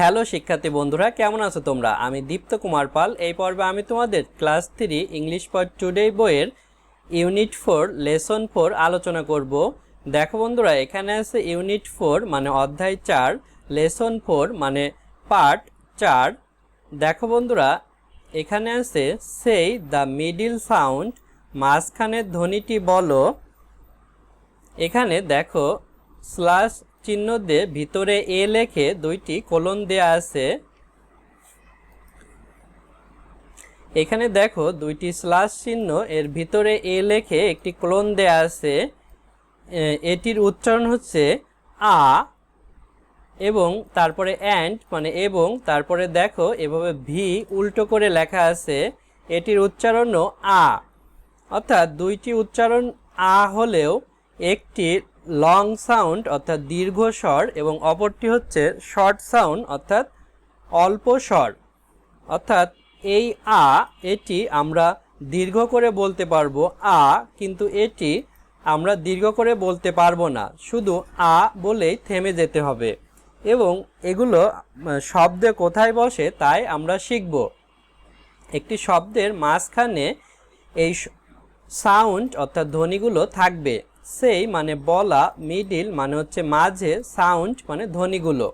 Hello শিক্ষার্থী বন্ধুরা, কেমন আছো তোমরা? আমি দীপ্ত কুমার পাল। এই পর্বে আমি তোমাদের class three English for today বইয়ের ইউনিট ফোর, লেসন ফোর আলোচনা করব। দেখো বন্ধুরা, এখানে আছে ইউনিট ফোর মানে অধ্যায় চার, লেসন ফোর মানে পার্ট চার। দেখো বন্ধুরা, এখানে আছে সেই দ্য মিডিল সাউন্ড মাঝখানের ধ্বনিটি বলো। এখানে দেখো স্ল্যাশ চিহ্ন দিয়ে ভিতরে এ লেখে দুইটি কোলন দেয়া আছে। এখানে দেখো দুইটি স্ল্যাশ চিহ্ন, এর ভিতরে এ লেখে একটি কোলন দেয়া আছে। এটির উচ্চারণ হচ্ছে আ এবং তারপরে অ্যান্ড মানে এবং, তারপরে দেখো এভাবে ভি উল্টো করে লেখা আছে। এটির উচ্চারণও আ। অর্থাৎ দুইটি উচ্চারণ আ হলেও একটি লং সাউন্ড অর্থাৎ দীর্ঘ স্বর, এবং অপরটি হচ্ছে শর্ট সাউন্ড অর্থাৎ অল্প স্বর। অর্থাৎ এই আ, এটি আমরা দীর্ঘ করে বলতে পারব, আ, কিন্তু এটি আমরা দীর্ঘ করে বলতে পারব না। শুধু আ বলেই থেমে যেতে হবে। এবং এগুলো শব্দে কোথায় বসে তাই আমরা শিখব। একটি শব্দের মাঝখানে এই সাউন্ড অর্থাৎ ধ্বনিগুলো থাকবে। সেই মানে বলা মিডিল মানে হচ্ছে মাঝে সাউন্ড মানে ধ্বনিগুলো।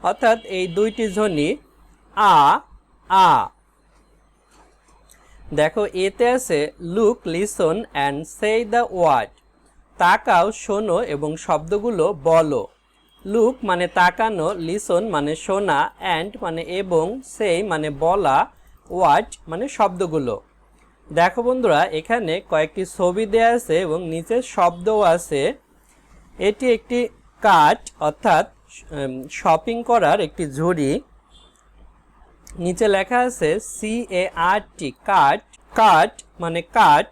অর্থাৎ এই দুইটি ধ্বনি, আ আ। দেখো, এতে আছে look listen and say the word তাকাও, শোনো এবং শব্দগুলো বলো। লুক মানে তাকানো লিসন মানে শোনা অ্যান্ড মানে এবং সেই মানে বলা ওয়ার্ড মানে শব্দগুলো। দেখো বন্ধুরা, এখানে কয়েকটি ছবি দেওয়া আছে এবং নিচে শব্দও আছে। এটি একটি কাঠ, অর্থাৎ শপিং করার একটি ঝুড়ি। নিচে লেখা আছে সি এ আর টি কাঠ কাঠ মানে কাঠ,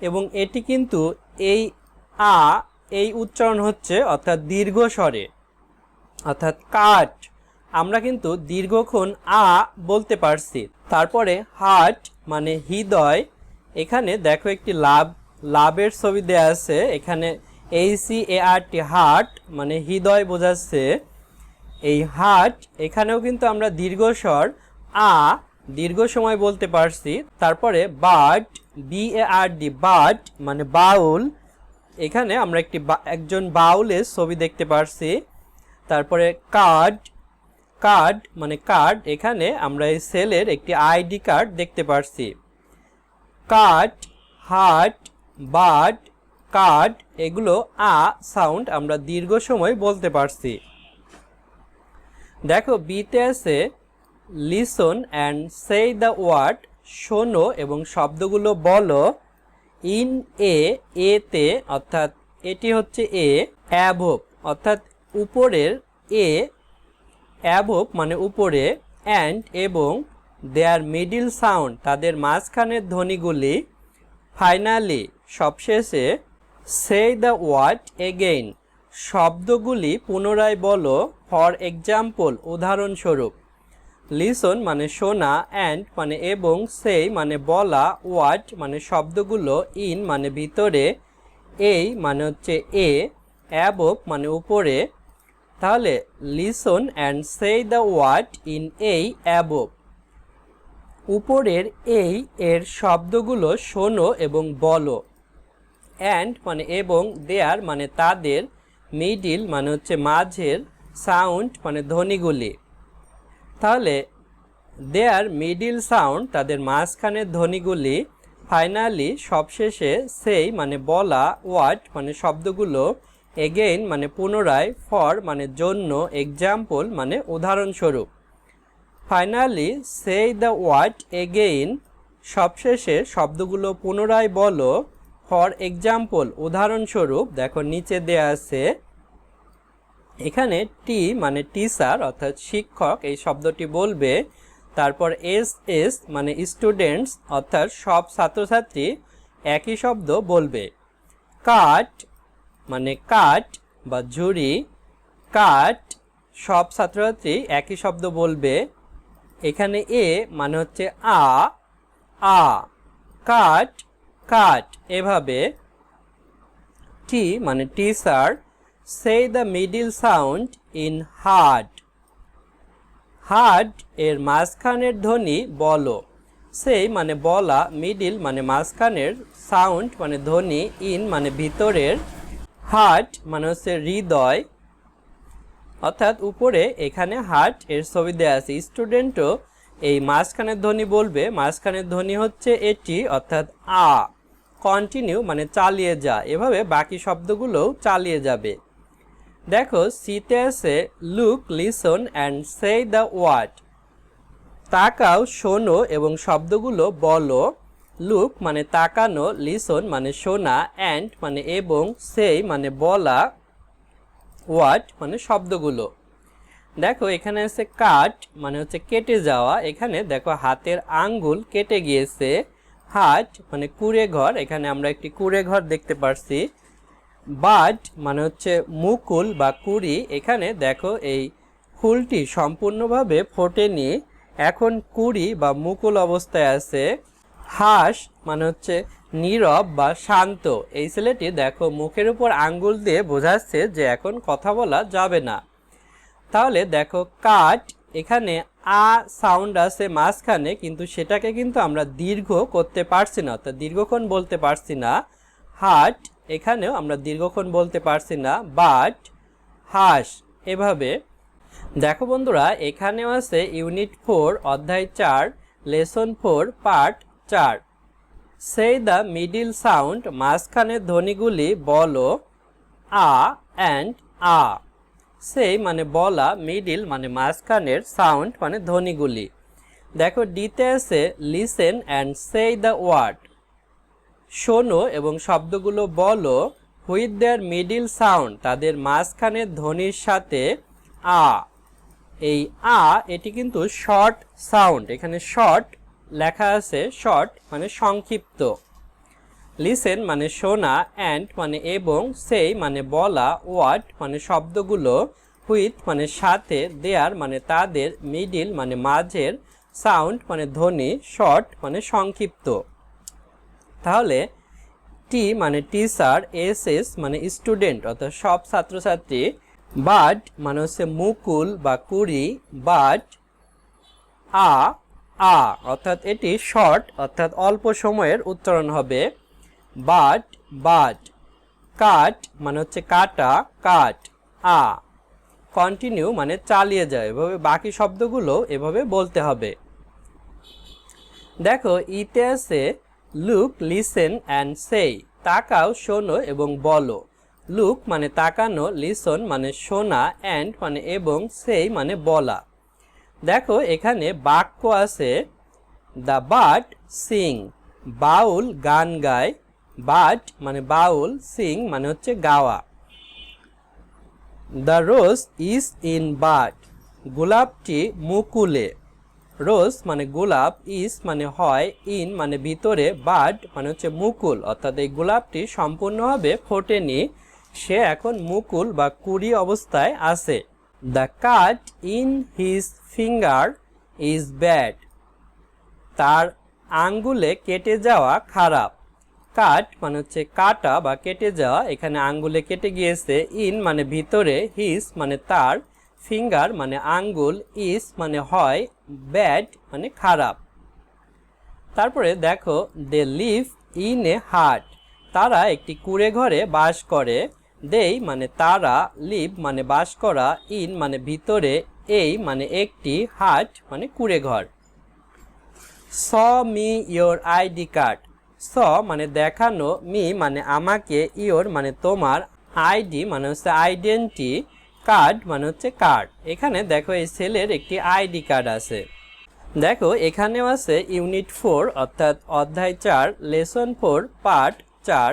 এবং এটি কিন্তু এই আ, এই উচ্চারণ হচ্ছে, অর্থাৎ দীর্ঘ স্বরে অর্থাৎ কাঠ। আমরা কিন্তু দীর্ঘক্ষণ আ বলতে পারছি। তারপরে হার্ট মানে হৃদয়, এখানে দেখো একটি লাভ, লাভের ছবি দেয়া আছে, এখানে এই সি এ আর টি হার্ট মানে হৃদয় বোঝাচ্ছে। এই হার্ট, এখানেও কিন্তু আমরা দীর্ঘস্বর, আ দীর্ঘ সময় বলতে পারছি। তারপরে bird B A R D bird মানে বাউল, এখানে আমরা একটি একজন বাউলের ছবি দেখতে পারছি। তারপরে কার্ড কার্ড মানে কার্ড এখানে আমরা এই সেলের একটি আইডি কার্ড দেখতে পারছি। কাট হার্ট বার্ড কার্ড এগুলো আ সাউন্ড আমরা দীর্ঘ সময় বলতে পারছি। দেখো বিতে আছে listen and say the word শোনো এবং শব্দগুলো বলো। ইন এ এতে অর্থাৎ এটি হচ্ছে এ অ্যাভোভ অর্থাৎ উপরের এ অ্যাভোভ মানে উপরে অ্যান্ড এবং দেয়ার মিডিল সাউন্ড তাদের মাঝখানের ধ্বনিগুলি ফাইনালি সবশেষে সে দ্য ওয়ার্ড এগেইন শব্দগুলি পুনরায় বলো ফর এক্সাম্পল উদাহরণস্বরূপ লিসন মানে শোনা অ্যান্ড মানে এবং সেই মানে বলা ওয়ার্ড মানে শব্দগুলো ইন মানে ভিতরে এই মানে হচ্ছে এ অ্যাবভ মানে উপরে তাহলে listen and say the word in এই অ্যাবভ উপরের এই এর শব্দগুলো শোনো এবং বলো। অ্যান্ড মানে এবং দেয়ার মানে তাদের মিডিল মানে হচ্ছে মাঝের সাউন্ড মানে ধ্বনিগুলি। তাহলে দেয়ার মিডিল সাউন্ড তাদের মাঝখানের ধ্বনিগুলি ফাইনালি সবশেষে সেই মানে বলা ওয়ার্ড মানে শব্দগুলো এগেইন মানে পুনরায় ফর মানে জন্য এক্সাম্পল মানে উদাহরণস্বরূপ। ফাইনালি সেই দ্য ওয়ার্ড এগেইন সবশেষে শব্দগুলো পুনরায় বলো ফর এক্সাম্পল উদাহরণস্বরূপ, দেখো নিচে দেয়া আছে, এখানে টি মানে টিচার অর্থাৎ শিক্ষক, এই শব্দটি বলবে, তারপর এস এস মানে স্টুডেন্টস অর্থাৎ সব ছাত্রছাত্রী একই শব্দ বলবে। কাট মানে কাট বা ঝুড়ি, কাট, সব ছাত্রছাত্রী একই শব্দ বলবে। এখানে এ মানে হচ্ছে আ আ, কাট কাট। এভাবে টি মানে teacher say the middle sound in hard hard এর মাঝখানের ধ্বনি বলো। সেই মানে বলা মিডিল মানে মাঝখানের সাউন্ড মানে ধ্বনি ইন মানে ভিতরের। হার্ট মানে হচ্ছে হৃদয়, অর্থাৎ উপরে এখানে হার্ট এর ছবি দেওয়া আছে। স্টুডেন্টও এই মাঝখানের ধ্বনি বলবে, মাঝখানের ধ্বনি হচ্ছে এটি, অর্থাৎ আ কন্টিনিউ মানে চালিয়ে যা, এভাবে বাকি শব্দগুলোও চালিয়ে যাবে। দেখো, সিতে আছে look listen and say the word তাকাও, শোনো এবং শব্দগুলো বলো। লুক মানে তাকানো লিসন মানে শোনা অ্যান্ড মানে এবং সেই মানে বলা ওয়ার্ড মানে শব্দগুলো। দেখো, এখানে আছে কাট মানে হচ্ছে কেটে যাওয়া। এখানে দেখো, হাতের আঙ্গুল কেটে গিয়েছে। হাট মানে কুড়ে ঘর। এখানে আমরা একটি কুড়ে ঘর দেখতে পারছি। বাট মানে হচ্ছে মুকুল বা কুড়ি। এখানে দেখো, এই ফুলটি সম্পূর্ণভাবে ফোটেনি। এখন কুড়ি বা মুকুল অবস্থায় আছে। হাঁস মানে হচ্ছে নীরব বা শান্ত। এই ছেলেটি দেখো মুখের উপর আঙ্গুল দিয়ে বোঝাচ্ছে যে এখন কথা বলা যাবে না। তাহলে দেখো কাট, এখানে আ সাউন্ড আছে মাঝখানে, কিন্তু সেটাকে কিন্তু আমরা দীর্ঘ করতে পারছি না, অর্থাৎ দীর্ঘক্ষণ বলতে পারছি না। হাট, এখানেও আমরা দীর্ঘক্ষণ বলতে পারছি না। বাট, হাঁস, এভাবে। দেখো বন্ধুরা, এখানেও আছে ইউনিট ফোর, অধ্যায় চার, লেসন ফোর, পার্ট চার। সেই দ্য মিডিল সাউন্ড মাঝখানের ধ্বনিগুলি বলো, আ অ্যান্ড আ। সেই মানে বলা মিডিল মানে মাঝখানের সাউন্ড মানে ধ্বনিগুলি। দেখো, ডিতে আছে listen and say the word শোনো এবং শব্দগুলো বলো হুইথ দেয়ার মিডিল সাউন্ড তাদের মাঝখানের ধ্বনির সাথে আ। এই আ, এটি কিন্তু শর্ট সাউন্ড এখানে শর্ট লেখা আছে শর্ট মানে সংক্ষিপ্ত। লিসেন মানে শোনা অ্যান্ড মানে এবং, সেই মানে বলা, ওয়ার্ড মানে শব্দগুলো হুইথ মানে সাথে, দেয়ার মানে তাদের, মিডিল মানে মাঝের, সাউন্ড মানে ধ্বনি, শর্ট মানে সংক্ষিপ্ত। তাহলে, টি মানে টিচার, এস এস মানে স্টুডেন্ট, অর্থাৎ সব ছাত্রছাত্রী। বাট মানে হচ্ছে মুকুল বা কুড়ি বাট আ আ, অর্থাৎ এটি শর্ট, অর্থাৎ অল্প সময়ের উচ্চারণ হবে। বাট বাট, কাট মানে হচ্ছে কাটা, কাট, আ। কন্টিনিউ মানে চালিয়ে যায়, এভাবে বাকি শব্দগুলো এভাবে বলতে হবে। দেখো, ইতে আছে লুক লিসেন অ্যান্ড সেই তাকাও, শোনো এবং বলো। লুক মানে তাকানো লিসন মানে শোনা অ্যান্ড মানে এবং সেই মানে বলা। দেখো, এখানে বাক্য আছে, দ্য বাট সিং। বাউল গান গায়। বাট মানে বাউল, সিং মানে হচ্ছে গাওয়া। The rose is in bud. গোলাপটি মুকুলে। রোজ মানে গোলাপ ইস মানে হয়, ইন মানে ভিতরে। বাড মানে হচ্ছে মুকুল। অর্থাৎ এই গোলাপটি সম্পূর্ণভাবে ফোটেনি। সে এখন মুকুল বা কুড়ি অবস্থায় আছে। The cut in his finger is bad তার আঙ্গুলে কেটে যাওয়া খারাপ। কাট মানে হচ্ছে কাটা বা কেটে যাওয়া। এখানে আঙ্গুলে কেটে গিয়েছে। ইন মানে ভিতরে হিস মানে তার। ফিঙ্গার মানে আঙ্গুল ইস মানে হয়। ব্যাড মানে খারাপ। তারপরে দেখো they live in a hut তারা একটি কুড়ে ঘরে বাস করে। দেই মানে তারা লিভ মানে বাস করা, ইন মানে ভিতরে, এই মানে একটি হাট মানে কুড়ে ঘর show, me, your ID card. Show মানে দেখানো, মি মানে আমাকে, ইয়োর মানে তোমার, আইডি মানে হচ্ছে আইডেন্টি, কার্ড মানে হচ্ছে কার্ড। এখানে দেখো এই সেলের একটি আইডি কার্ড আছে। দেখো এখানেও আছে ইউনিট ফোর, অর্থাৎ অধ্যায় চার, লেসন ফোর, পার্ট চার।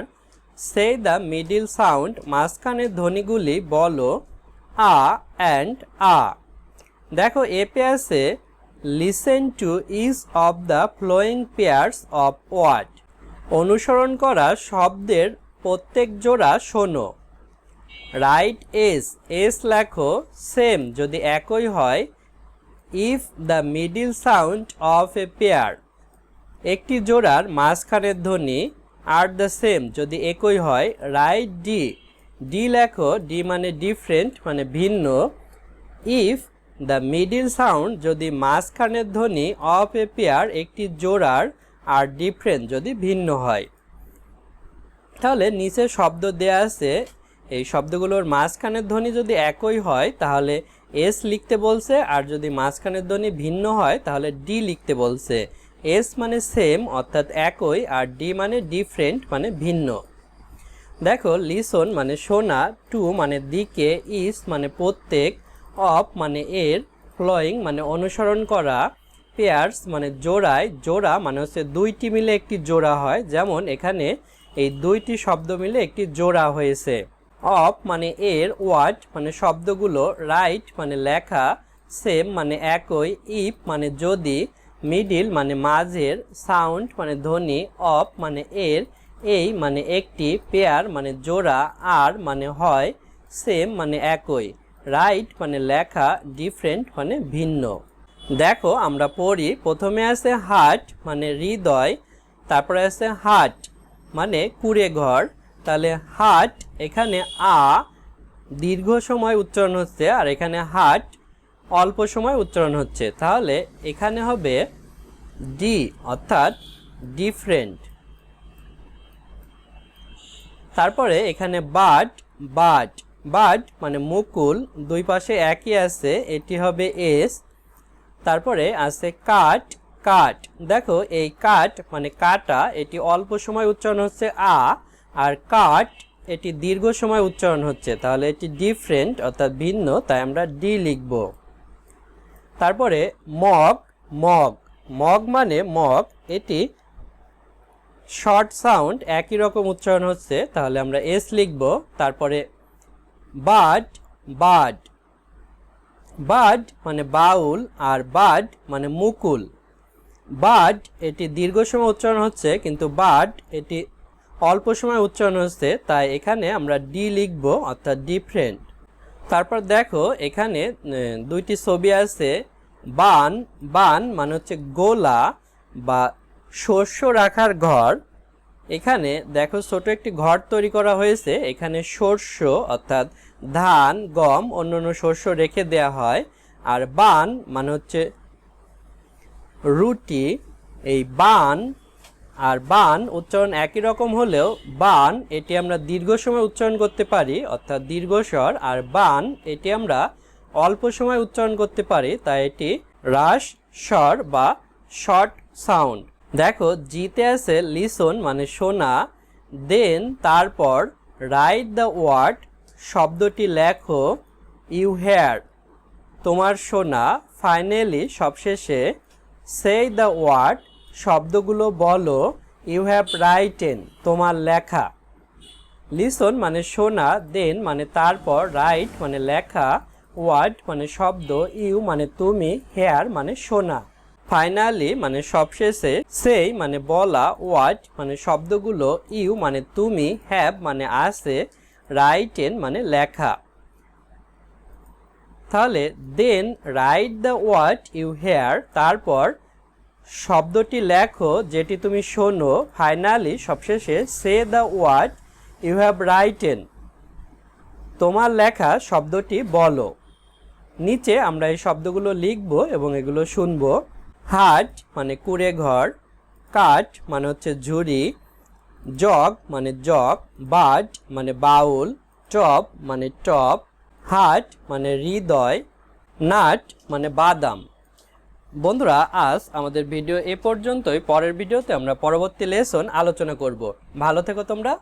সে দ্য মিডিল সাউন্ড মাঝখানের ধ্বনিগুলি বলো, আ অ্যান্ড আ। দেখো এপে আছে listen to each of the following pairs of word অনুসরণ করা শব্দের প্রত্যেক জোড়া শোনো। রাইট এস এস লেখো সেম যদি একই হয়। If the middle sound of a pair একটি জোড়ার মাঝখানের ধ্বনি আর দ্য সেম যদি একই হয় রাইট ডি ডি লেখো ডি মানে ডিফারেন্ট মানে ভিন্ন। ইফ দ্য মিডিল সাউন্ড যদি মাঝখানের ধ্বনি অফ এ পেয়ার একটি জোড়ার, আর ডিফারেন্ট যদি ভিন্ন হয়। তাহলে নিচে শব্দ দেয়া আছে, এই শব্দগুলোর মাঝখানের ধ্বনি যদি একই হয়, তাহলে এস লিখতে বলছে, আর যদি মাঝখানের ধ্বনি ভিন্ন হয়, তাহলে ডি লিখতে বলছে। এস মানে সেম অর্থাৎ একই, আর ডি মানে ডিফারেন্ট মানে ভিন্ন। দেখো লিসন মানে শোনা টু মানে দিকে ইস মানে প্রত্যেক অফ মানে এর ফ্লোয়িং মানে অনুসরণ করা পেয়ার্স মানে জোড়ায়, জোড়া মানে হচ্ছে দুইটি মিলে একটি জোড়া হয়, যেমন এখানে এই দুইটি শব্দ মিলে একটি জোড়া হয়েছে। অফ মানে এর ওয়ার্ড মানে শব্দগুলো রাইট মানে লেখা সেম মানে একই ইফ মানে যদি মিডিল মানে মাঝের সাউন্ড মানে ধ্বনি অফ মানে এর, এই মানে একটি পেয়ার মানে জোড়া আর মানে হয় সেম মানে একই রাইট মানে লেখা ডিফারেন্ট মানে ভিন্ন। দেখো, আমরা পড়ি, প্রথমে আছে হার্ট মানে হৃদয়, তারপরে আছে হার্ট মানে কুড়ে ঘর তাহলে হার্ট এখানে আ দীর্ঘ সময় উচ্চারণ হচ্ছে, আর এখানে হার্ট অল্প সময় উচ্চারণ হচ্ছে। তাহলে এখানে হবে ডি অর্থাৎ ডিফারেন্ট তারপরে এখানে বাট বাট বাট মানে মুকুল, দুই পাশে একই আছে, এটি হবে এস তারপরে আছে কাট কাট। দেখো, এই কাট মানে কাটা, এটি অল্প সময় উচ্চারণ হচ্ছে আ, আর কাট, এটি দীর্ঘ সময় উচ্চারণ হচ্ছে, তাহলে এটি ডিফারেন্ট অর্থাৎ ভিন্ন, তাই আমরা ডি লিখব। তারপরে মগ মগ। মগ মানে মগ, এটি শর্ট সাউন্ড, একই রকম উচ্চারণ হচ্ছে, তাহলে আমরা এস লিখব, তারপরে বাড বাড। বাড মানে বাউল, আর বাড মানে মুকুল। বাড, এটি দীর্ঘ সময় উচ্চারণ হচ্ছে, কিন্তু বাড, এটি অল্প সময় উচ্চারণ হচ্ছে, তাই এখানে আমরা ডি লিখব, অর্থাৎ ডিফারেন্ট তারপর দেখো, এখানে দুইটি ছবি আছে বান বান মানে হচ্ছে গোলা বা শস্য রাখার ঘর। এখানে দেখো ছোট একটি ঘর তৈরি করা হয়েছে। এখানে শস্য অর্থাৎ ধান, গম, অন্যান্য শস্য রেখে দেয়া হয়। আর বান মানে হচ্ছে রুটি। এই বান আর বান উচ্চারণ একই রকম হলেও বান এটি আমরা দীর্ঘ সময় উচ্চারণ করতে পারি, অর্থাৎ দীর্ঘস্বর আর বান এটি আমরা অল্প সময় উচ্চারণ করতে পারি তাই এটি হ্রাস স্বর বা শর্ট সাউন্ড। দেখো, জিতে আছে লিসন মানে শোনা দেন তারপর রাইট দ্য ওয়ার্ড, শব্দটি লেখো, ইউ হেয়ার, তোমার শোনা ফাইনালি, সবশেষে সেই দ্য ওয়ার্ড, শব্দগুলো বলো, ইউ হ্যাভ রাইটেন, তোমার লেখা। লিসন মানে শোনা দেন মানে তারপর রাইট মানে লেখা। ওয়ার্ড মানে শব্দ, ইউ মানে তুমি, হেয়ার মানে শোনা ফাইনালি মানে সবশেষে, সেই মানে বলা, ওয়ার্ড মানে শব্দগুলো, ইউ মানে তুমি, হ্যাভ মানে আছে, রাইটেন মানে লেখা। তাহলে then write the word you hear, তারপর শব্দটি লেখো, যেটি তুমি শোনো। ফাইনালি সবশেষে, say the word you have written. তোমার লেখা শব্দটি বলো। নিচে আমরা এই শব্দগুলো লিখব এবং এগুলো শুনব। হাট মানে কুড়ে ঘর, কাঠ মানে হচ্ছে ঝুড়ি, জগ মানে জগ, বাট মানে বাউল, টপ মানে টপ, হাট মানে হৃদয়, নাট মানে বাদাম। বন্ধুরা, আজ আমাদের ভিডিও এ পর্যন্তই। পরের ভিডিওতে আমরা পরবর্তী লেসন আলোচনা করব। ভালো থেকো তোমরা।